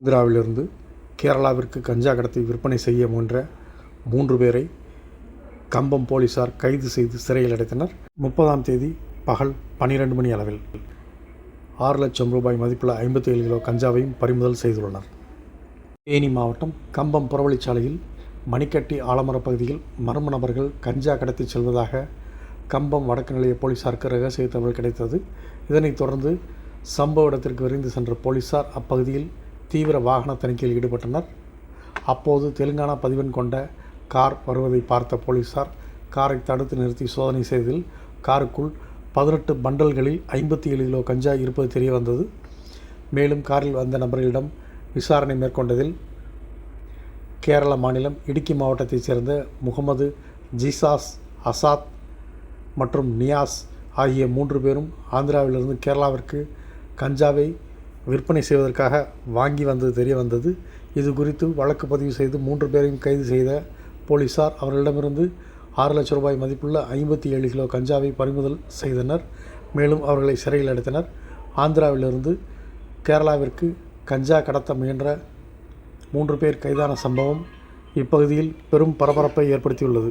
ஆந்திராவிலிருந்து கேரளாவிற்கு கஞ்சா கடத்தி விற்பனை செய்ய முயன்ற மூன்று பேரை கம்பம் போலீசார் கைது செய்து சிறையில் அடைத்தனர். முப்பதாம் தேதி பகல் பன்னிரண்டு மணி அளவில் ஆறு லட்சம் ரூபாய் மதிப்புள்ள ஐம்பத்தி ஏழு கிலோ கஞ்சாவையும் பறிமுதல் செய்துள்ளனர். தேனி மாவட்டம் கம்பம் புறவழிச்சாலையில் மணிக்கட்டி ஆலமரப் பகுதியில் மர்ம நபர்கள் கஞ்சா கடத்தி செல்வதாக கம்பம் வடக்கு நிலைய போலீசாருக்கு ரகசிய தகவல் கிடைத்தது. இதனைத் தொடர்ந்து சம்பவ இடத்திற்கு விரைந்து சென்ற போலீசார் அப்பகுதியில் தீவிர வாகன தணிக்கையில் ஈடுபட்டனர். அப்போது தெலுங்கானா பதிவெண் கொண்ட கார் வருவதை பார்த்த போலீசார் காரை தடுத்து நிறுத்தி சோதனை செய்ததில் காருக்குள் பதினெட்டு பண்டல்களில் ஐம்பத்தி ஏழு கிலோ கஞ்சா இருப்பது தெரிய வந்தது. மேலும் காரில் வந்த நபர்களிடம் விசாரணை மேற்கொண்டதில் கேரள மாநிலம் இடுக்கி மாவட்டத்தைச் சேர்ந்த முகமது ஜிசாஸ் அசாத் மற்றும் நியாஸ் ஆகிய மூன்று பேரும் ஆந்திராவிலிருந்து கேரளாவிற்கு கஞ்சாவை விற்பனை செய்வதற்காக வாங்கி வந்தது தெரிய வந்தது. இது குறித்து வழக்கு பதிவு செய்து மூன்று பேரையும் கைது செய்த போலீசார் அவர்களிடமிருந்து ஆறு லட்சம் ரூபாய் மதிப்புள்ள ஐம்பத்தி ஏழு கிலோ கஞ்சாவை பறிமுதல் செய்தனர். மேலும் அவர்களை சிறையில் அடைத்தனர். ஆந்திராவிலிருந்து கேரளாவிற்கு கஞ்சா கடத்த முயன்ற மூன்று பேர் கைதான சம்பவம் இப்பகுதியில் பெரும் பரபரப்பை ஏற்படுத்தியுள்ளது.